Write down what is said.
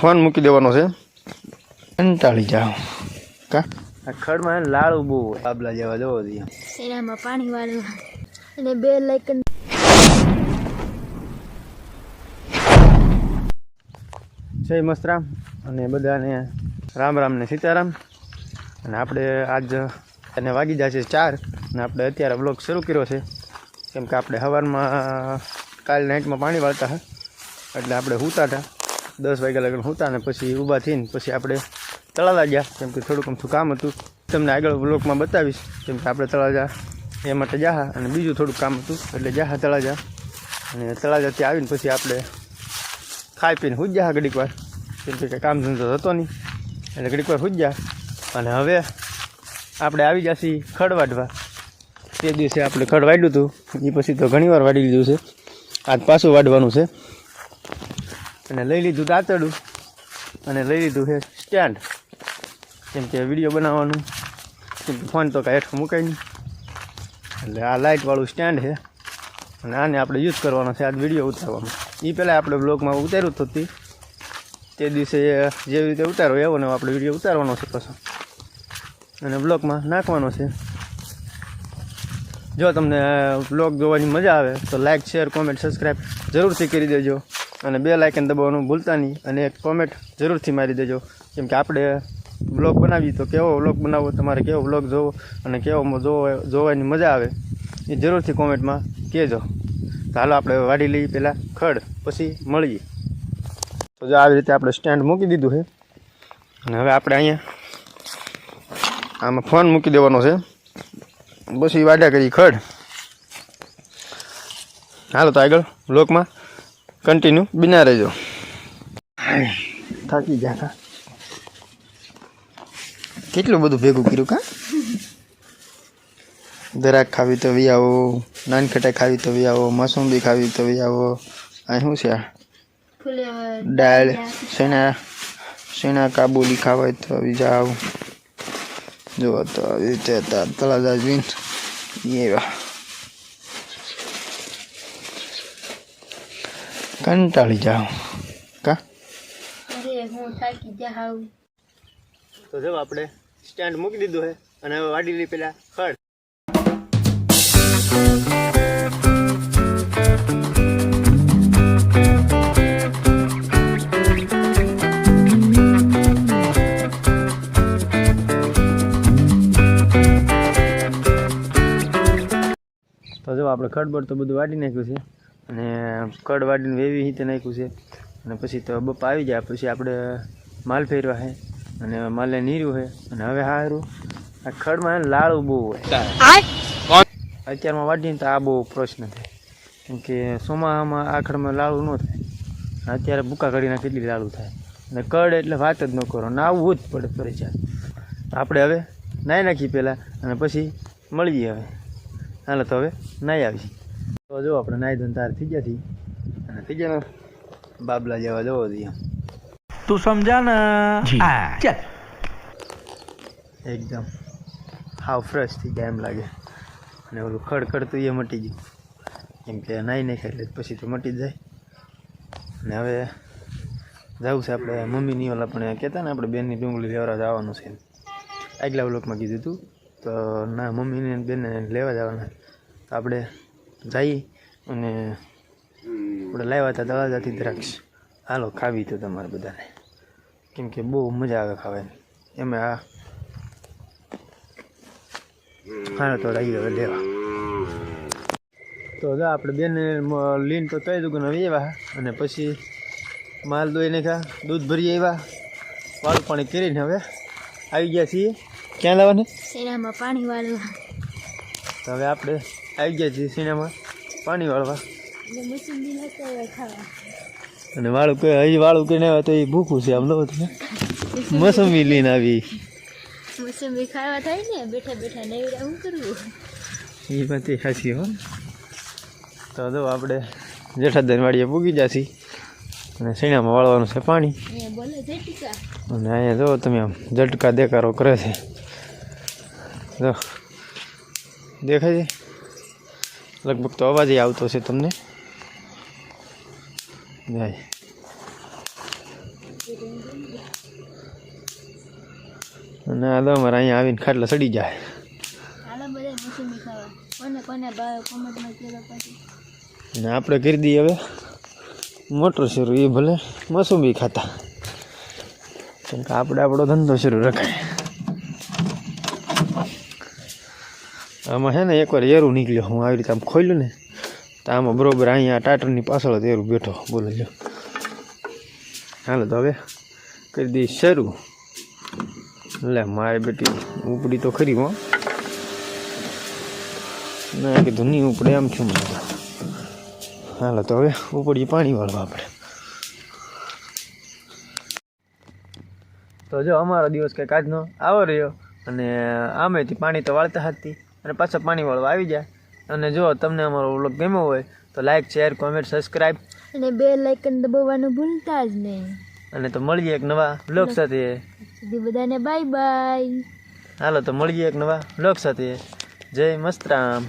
Phone મૂકી દેવાનો છે. કંટાળી જાઓ. કા? આ ખડમાં લાળ બહુ હોય. આબલા જેવા જોવો દઈએ એનામાં પાણી વાળું અને બે લાઈકન જય મસ્તરામ અને બધાને રામ રામ ને સીતારામ. અને આપણે આજ એને વાગી જાય છે ચાર. અને આપણે અત્યારે બ્લોગ શરૂ કર્યો છે. કેમ કે આપણે સવારમાં કાલ નાઇટમાં પાણી વાળતા હતા. એટલે આપણે સૂતા હતા. દસ વાગ્યા લગન હોતા ને પછી ઊભા થઈને પછી આપણે તળાજા ગયા. કેમ કે થોડુંક અમથું કામ હતું. તમને આગળ બ્લોકમાં બતાવીશ. કેમ કે આપણે તળાજા એ માટે જાહા અને બીજું થોડુંક કામ હતું. એટલે જાહા તળાજા. અને તળાજાથી આવીને પછી આપણે ખાઈ પીને હુજ જા ઘડીક વાર. કેમ કે કામ ધંધો હતો નહીં. એટલે ઘડીક વાર હુજ જા અને હવે આપણે આવી જશી ખડ વાઢવા તે દિવસે આપણે ખડ વાઢ્યું હતું. એ પછી તો ઘણી વાર વાઢી લીધું છે. આજ પાછું વાઢવાનું છે. અને લઈ લીધું દાંતડું અને લઈ લીધું છે સ્ટેન્ડ. કેમ કે વીડિયો બનાવવાનું. કેમ કે ફોન તો કાંઈ હેઠું મૂકાય નહીં. એટલે આ લાઇટવાળું સ્ટેન્ડ છે. અને આને આપણે યુઝ કરવાનો છે આજ વીડિયો ઉતારવાનો એ પહેલાં આપણે બ્લોગમાં ઉતાર્યું હતું તે. તે દિવસે જેવી રીતે ઉતારો એવો ને આપણે વીડિયો ઉતારવાનો છે પાછો. અને બ્લોગમાં નાખવાનો છે. જો તમને બ્લોગ જોવાની મજા આવે તો લાઇક શેર કોમેન્ટ સબસ્ક્રાઈબ જરૂરથી કરી દેજો. અને બે લાઇકન દબાવવાનું ભૂલતા નહીં. અને એક કોમેન્ટ જરૂરથી મારી દેજો. કેમ કે આપણે બ્લોગ બનાવીએ તો કેવો બ્લોગ બનાવવો, તમારે કેવો બ્લોગ જોવો અને કેવો જોવો જોવાની મજા આવે, એ જરૂરથી કોમેન્ટમાં કહેજો. તો હાલો આપણે વાડી લઈએ પહેલાં ખડ, પછી મળીએ. તો જો આવી રીતે આપણે સ્ટેન્ડ મૂકી દીધું છે. અને હવે આપણે અહીંયા આમાં ફોન મૂકી દેવાનો છે. પછી વાડ્યા કરી ખડ. હાલો તો આગળ બ્લોકમાં કન્ટિન્યુ બિના રહેજો થાકી ગયા કા કેટલું બધું ભેગું કર્યું કા? દરાક ખાવી તો વી આવો નાનખટાઈ ખાવી તો વી આવો મોસંબી ખાવી તો વી આવો અહીં શું છે આ? દાળ સેના સેના કાબુલી ખાવાય તો આવી જાઓ. જો તો આવી રીતે તળાજા જીન એવા કંટાળી જાઓ. કા? અરે હું થાકી જાઉં તો જો આપણે સ્ટેન્ડ મૂકી દીધું છે અને હવે વાડી લઈ પેલા ખડ. તો જો આપણે ખડબડ તો બધું વાડી નાખ્યું છે. અને કડ વાડીને વેવી રીતે નાખ્યું છે. અને પછી તો બપા આવી જાય પછી આપણે માલ ફેરવા છે અને માલે નીર્યું છે અને હવે હારું. આ ખડમાં લાળું બહુ હોય. અત્યારમાં વાડીને તો આ બહુ પ્રશ્ન થાય કેમ કે ચોમાસામાં આ ખડમાં લાળું ન થાય. અત્યારે ભૂકા ઘડીના કેટલી લાળું થાય. અને કડ એટલે વાત જ ન કરો નાવું જ પડે ફરજિયાત આપણે હવે નાહી નાખીએ પહેલાં અને પછી મળીએ હવે. હાલો તો હવે નાહી આવી તો જો આપણે નાઈ ધોન તાર થઈ ગયા થી અને થઈ ગયા ને બાબલા જેવા જવો છીએ. તું સમજા ને? ચાલ. એકદમ હાવ ફ્રેશ થઈ ગયા એમ લાગે. અને ઓલું ખડખડતું એ મટી ગયું. એમ કે નાહી ખાઈ લે પછી તો મટી જાય. અને હવે જવું છે આપણે મમ્મીની ઓલા પણ કહેતા ને આપણે બેનની ડુંગળી લેવા જવાનું છે. આગલા વ્લોગમાં કીધું હતું તો ના મમ્મીને બેનને લેવા જવાના. આપણે જઈએ અને આપણે લાવ્યા હતા તળાજાથી દ્રાક્ષ. હાલો ખાવી તો તમારે બધાને. કેમ કે બહુ મજા આવે ખાવાની. એમાં આ હા તો રહી હવે લેવા. તો હવે આપણે બેન લીન તો કહી દઉં કે હવે આવ્યા અને પછી માલ દોઈ નાખ્યા દૂધ ભરી આવ્યા. વાળું પાણી કરીને હવે આવી ગયા છીએ. ક્યાં લાવવાની? પાણી વાળું તો હવે આપણે આવી ગયા છીએ સિનેમા. પાણી વાળવા. અને વાળું કે હજી વાળું કે આવે તો એ ભૂખું છે આમ લો તમે. મોસંબી લઈને આવી. મોસંબી ખાવા થાય ને બેઠા બેઠા નહીં શું કરવું? એ વાત સાચી હો. તો જો આપણે જેઠાદન વાડીએ પૂગી જાશી અને સીણામાં વાળવાનું છે પાણી. અને અહીંયા જો તમે આમ ઝટકા દેકારો કરે છે. જો. દેખાય છે? લગભગ તો અવાજ આવતો છે તમને. જાય. અને આ તો અમારે અહીંયા આવીને ખાટલા સડી જાય. અને આપણે કરી દઈએ હવે મોટર શરૂ એ ભલે મોસંબી ખાતા. કેમ કે આપણે આપણો ધંધો શરૂ રખાય. આમાં છે ને એકવાર એરું નીકળ્યો. હું આવી રીતે આમ ખોલ્યું ને, તો આમાં બરોબર અહીંયા ટાટરની પાછળ જ એરું બેઠો. બોલો લ્યો. હાલો તો હવે કરી દઈએ શરૂ. લે, મારી બેટી ઉપડી તો ખરી હો. ના કીધું નહીં ઉપડે એમ છું મને. હાલો તો હવે ઉપડી પાણી વાળવા આપણે. તો જો અમારો દિવસ કંઈક આજનો આવો રહ્યો. અને આમેથી પાણી તો વાળતા હતી. અને પાછા પાણીવાળો આવી જાય. અને જો તમને અમારો વ્લોગ ગમ્યો હોય તો લાઈક શેર કોમેન્ટ સબસ્ક્રાઈબ અને બે લાઇકન દબાવવાનું ભૂલતા જ નહીં. અને તો મળીએ એક નવા વ્લોગ સાથે. બધાને બાય બાય હાલો તો મળીએ એક નવા વ્લોગ સાથે. જય મસ્તરામ!